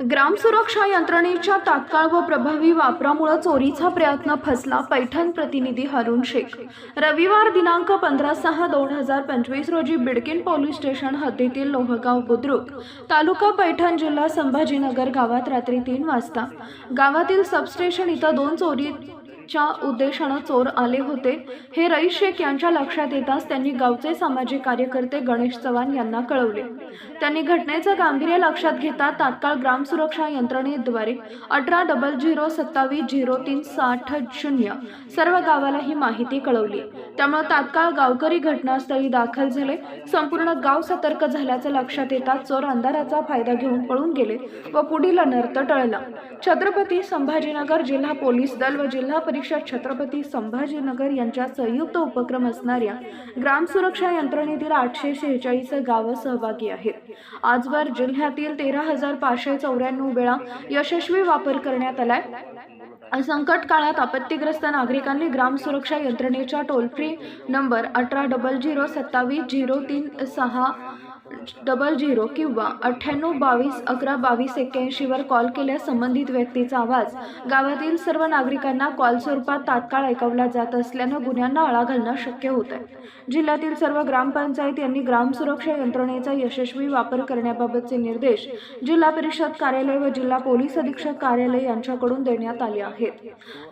ग्राम सुरक्षा यंत्रणेच्या तात्काळ व प्रभावी वापरामुळे चोरीचा प्रयत्न फसला पैठण प्रतिनिधी हरुण शेख. रविवार दिनांक पंधरा सहा दोन हजार पंचवीस रोजी बिडकिन पोलीस स्टेशन हद्दीतील लोहगाव बुद्रुक तालुका पैठण जिल्हा संभाजीनगर गावात रात्री तीन वाजता. गावातील सबस्टेशन इथं दोन चोरी च्या उद्देशानं चोर आले होते. हे रईस शेख यांच्या लक्षात येताच त्यांनी गावचे सामाजिक कार्यकर्ते गणेश चव्हाण यांना कळवले. त्यांनी घटनेचं गांभीर्य लक्षात घेता तात्काळ ग्राम सुरक्षा यंत्रणेद्वारे अठरा डबल झिरो सत्तावीस झिरो तीन साठ शून्य सर्व गावाला ही माहिती कळवली. त्यामुळे तात्काळ गावकरी घटनास्थळी दाखल झाले. संपूर्ण गाव सतर्क झाल्याचं लक्षात येताच चोर अंधाराचा फायदा घेऊन पळून गेले व पुढील अनर्थ टळला. छत्रपती संभाजीनगर जिल्हा पोलीस दल व जिल्हा परीक्षा छत्रपती संभाजीनगर यांच्या संयुक्त उपक्रम असणाऱ्या ग्राम सुरक्षा यंत्रणेतील आठशे शेहेचाळीस गावं सहभागी आहेत. आजवर जिल्ह्यातील तेरा हजार पाचशे चौऱ्याण्णव वेळा यशस्वी वापर करण्यात आलाय. संकट काळात आपत्तीग्रस्त नागरिकांनी ग्राम सुरक्षा यंत्रणेच्या टोल फ्री नंबर अठरा डबल झिरो सत्तावीस झिरो तीन सहा डबल झिरो किंवा अठ्ठ्याण्णव बावीस अकरा बावीस एक्क्याऐंशीवर कॉल केल्यास संबंधित व्यक्तीचा आवाज गावातील सर्व नागरिकांना कॉल स्वरूपात तात्काळ ऐकवला जात असल्यानं गुन्ह्यांना आळा घालणं शक्य होत आहे जिल्ह्यातील सर्व ग्रामपंचायत यांनी ग्राम सुरक्षा यंत्रणेचा यशस्वी वापर करण्याबाबतचे निर्देश जिल्हा परिषद कार्यालय व जिल्हा पोलीस अधीक्षक कार्यालय यांच्याकडून देण्यात आले आहेत.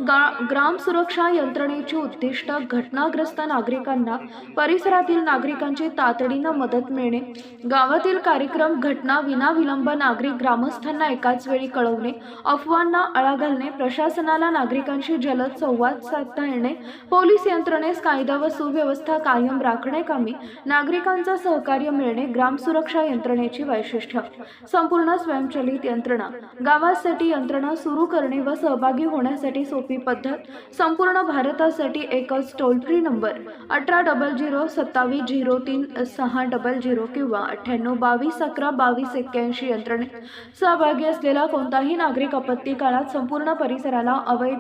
गा- ग्राम सुरक्षा यंत्रणेची उद्दिष्ट घटनाग्रस्त नागरिकांना परिसरातील नागरिकांची तातडीनं मदत मिळणे गावातील कार्यक्रम घटना विनाविलंब नागरिक ग्रामस्थांना एकाच वेळी कळवणे अफवांना आळा घालणे प्रशासनाला नागरिकांशी जलद संवाद साधता येणे पोलीस यंत्रणेस कायदा व सुव्यवस्था कायम राखणे कामी नागरिकांचं सहकार्य मिळणे ग्राम सुरक्षा यंत्रणेची वैशिष्ट्य. संपूर्ण स्वयंचलित यंत्रणा गावासाठी यंत्रणा सुरू करणे व सहभागी होण्यासाठी सोपी पद्धत संपूर्ण भारतासाठी एकच टोल फ्री नंबर अठरा डबल झिरो सत्तावीस झिरो तीन सहा डबल झिरो किंवा किंवा अठ्ठ्याण्णव बावीस अकरा बावीस एक्क्याऐंशी यंत्रणेत सहभागी असलेला कोणताही नागरिक आपत्ती काळात संपूर्ण परिसराला अवैध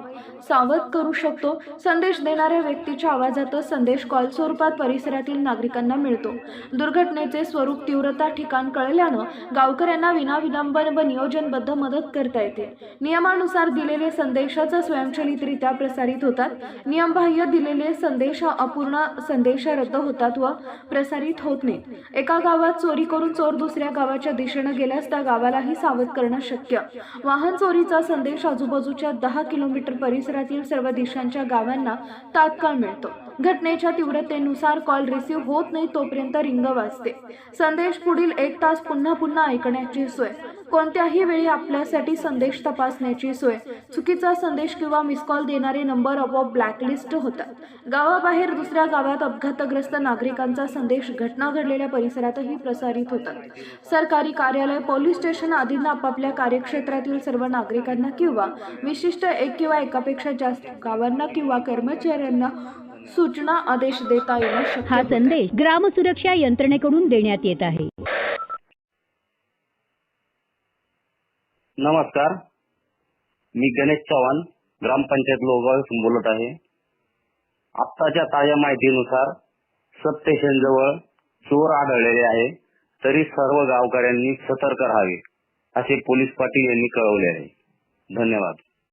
सावध करू शकतो. संदेश देणाऱ्या व्यक्तीच्या आवाजातच संदेश कॉल स्वरूपात परिसरातील नागरिकांना मिळतो. दुर्घटनेचे स्वरूप तीव्रता ठिकाण कळल्यानं गावकऱ्यांना विनाविलंब व नियोजनबद्ध मदत करता येते. नियमानुसार दिलेले संदेशच स्वयंचलितरित्या प्रसारित होतात. नियमबाह्य दिलेले संदेश अपूर्ण संदेश रद्द होतात व प्रसारित होत नाहीत. एका गावात चोरी करून चोर दुसऱ्या गावाच्या दिशेनं गेल्यास त्या गावालाही सावध करणं शक्य. वाहन चोरीचा संदेश आजूबाजूच्या दहा किलोमीटर परिसरातील सर्व दिशांच्या गावांना तात्काळ मिळतो. घटनेच्या तीव्रतेनुसार कॉल रिसीव्ह होत नाही तोपर्यंत रिंग वाजते. संदेश पुढील एक तास पुन्हा पुन्हा ऐकण्याची सोय. कोणत्याही वेळी आपल्यासाठी संदेश तपासण्याची सोय चुकीचा संदेश किंवा मिस कॉल देणारे नंबर आपोआप ब्लॅकलिस्ट होतात. गावाबाहेर दुसऱ्या गावात अपघातग्रस्त नागरिकांचा संदेश घटना घडलेल्या परिसरातही प्रसारित होतात. सरकारी कार्यालय पोलीस स्टेशन आदींना आपापल्या कार्यक्षेत्रातील सर्व नागरिकांना किंवा विशिष्ट एक किंवा एकापेक्षा जास्त गावांना किंवा कर्मचाऱ्यांना सूचना आदेश देता येणं हा. संदेश ग्रामसुरक्षा यंत्रणेकडून देण्यात येत आहे. नमस्कार. मी गणेश चव्हाण ग्रामपंचायत लोहगाव बोलत आहे. आत्ताच्या ताज्या माहितीनुसार सबस्टेशन जवळ चोर आढळलेले आहे तरी सर्व गावकऱ्यांनी सतर्क राहावे असे पोलीस पाटील यांनी कळवले आहे. धन्यवाद.